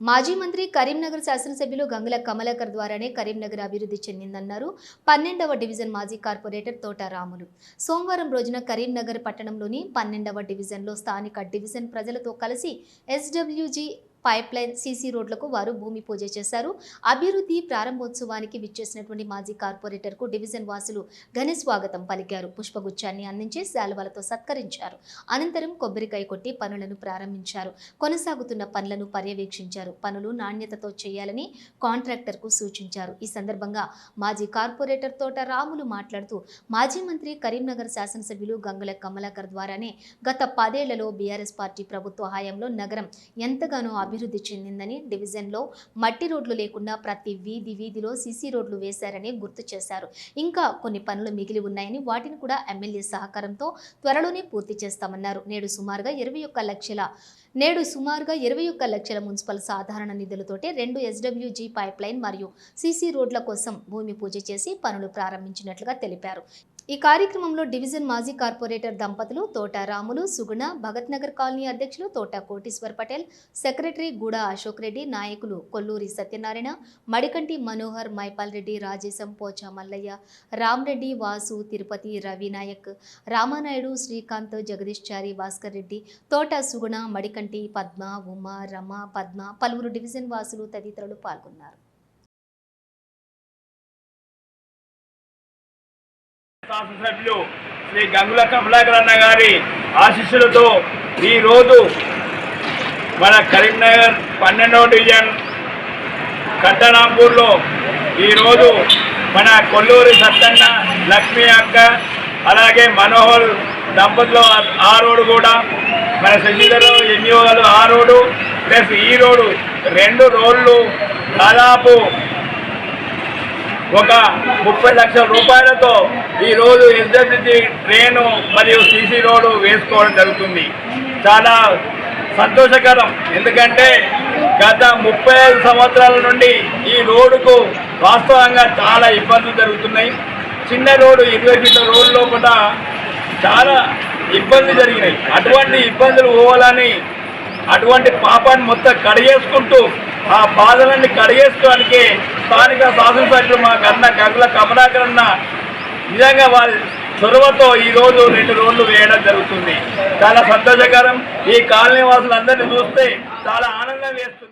మాజీ మంత్రి కరీంనగర్ శాసనసభ్యులు గంగుల కమలాకర్ ద్వారానే కరీంనగర్ అభివృద్ధి చెందిందన్నారు. పన్నెండవ డివిజన్ మాజీ కార్పొరేటర్ తోట రాములు. సోమవారం రోజున కరీంనగర్ పట్టణంలోని పన్నెండవ డివిజన్లో స్థానిక డివిజన్ ప్రజలతో కలిసి ఎస్డబ్ల్యూజీ పైప్ లైన్ సీసీ రోడ్లకు వారు భూమి పూజ చేశారు. అభివృద్ధి ప్రారంభోత్సవానికి విచ్చేసినటువంటి మాజీ కార్పొరేటర్కు డివిజన్ వాసులు ఘన స్వాగతం పలికారు. పుష్పగుచ్చాన్ని అందించి శాలువలతో సత్కరించారు. అనంతరం కొబ్బరికాయ కొట్టి పనులను ప్రారంభించారు. కొనసాగుతున్న పనులను పర్యవేక్షించారు. పనులు నాణ్యతతో చేయాలని కాంట్రాక్టర్కు సూచించారు. ఈ సందర్భంగా మాజీ కార్పొరేటర్ తోట రాములు మాట్లాడుతూ మాజీ మంత్రి కరీంనగర్ శాసనసభ్యులు గంగుల కమలాకర్ ద్వారానే గత పదేళ్ళలో బీఆర్ఎస్ పార్టీ ప్రభుత్వ హయాంలో నగరం ఎంతగానో అభివృద్ధి చెందిందని డివిజన్లో మట్టి రోడ్లు లేకుండా ప్రతి వీధి వీధిలో సీసీ రోడ్లు వేశారని గుర్తు చేశారు. ఇంకా కొన్ని పనులు మిగిలి ఉన్నాయని వాటిని కూడా ఎమ్మెల్యే సహకారంతో త్వరలోనే పూర్తి చేస్తామన్నారు. నేడు సుమారుగా ఇరవై ఒక్క లక్షల నేడు సుమారుగా ఇరవై ఒక్క లక్షల మున్సిపల్ సాధారణ నిధులతోటే రెండు ఎస్డబ్ల్యూజీ పైప్ లైన్ మరియు సీసీ రోడ్ల కోసం భూమి పూజ చేసి పనులు ప్రారంభించినట్లుగా తెలిపారు. ఈ కార్యక్రమంలో డివిజన్ మాజీ కార్పొరేటర్ దంపతులు తోట రాములు సుగుణ భగత్ నగర్ కాలనీ అధ్యక్షులు తోట కోటీశ్వర్ పటేల్ సెక్రటరీ గూడ అశోక్ రెడ్డి నాయకులు కొల్లూరి సత్యనారాయణ మడికంటి మనోహర్ మైపాల్ రెడ్డి రాజేశం పోచా మల్లయ్య రామ్రెడ్డి వాసు తిరుపతి రవి నాయక్ రామానాయుడు శ్రీకాంత్ జగదీష్ చారి భాస్కర్ రెడ్డి తోట సుగుణ మడికంటి పద్మ ఉమ రమ పద్మ పలువురు డివిజన్ వాసులు తదితరులు పాల్గొన్నారు. శాసనసభ్యులు శ్రీ గంగుల కమలాకర్ అన్న గారి ఆశీస్సులతో ఈరోజు మన కరీంనగర్ పన్నెండవ డివిజన్ కట్టనాంపూర్లో ఈరోజు మన కొల్లూరి సత్తన్న లక్ష్మీ అక్క అలాగే మనోహర్ దంపతులు ఆ రోడ్డు కూడా. మన శశిధరు ఎన్జిఓ ఆ రోడ్డు. ప్లస్ ఈ రోడ్డు రెండు రోడ్లు దాదాపు ఒక ముప్పై లక్షల రూపాయలతో ఈ రోజు ఎస్డబ్ల్యూజీ ట్రైను మరియు సీసీ రోడ్డు వేసుకోవడం జరుగుతుంది. చాలా సంతోషకరం. ఎందుకంటే గత ముప్పై సంవత్సరాల నుండి ఈ రోడ్డుకు వాస్తవంగా చాలా ఇబ్బందులు జరుగుతున్నాయి. చిన్న రోడ్డు ఇరవై ఫీట్ల రోడ్డు లోపల చాలా ఇబ్బందులు జరిగినాయి. అటువంటి ఇబ్బందులు పోవాలని అటువంటి పాపాన్ని మొత్తం కడిగేసుకుంటూ ఆ బాధలన్నీ కడిగేసుకోవడానికి స్థానిక శాసనసభ్యులు మా కన్న గంగుల కమలాకర్ అన్న నిజంగా వారి చొరవతో ఈ రోజు రెండు రోడ్లు వేయడం జరుగుతుంది. చాలా సంతోషకరం. ఈ కాలనీ వాసులందరినీ చూస్తే చాలా ఆనందం వేస్తుంది.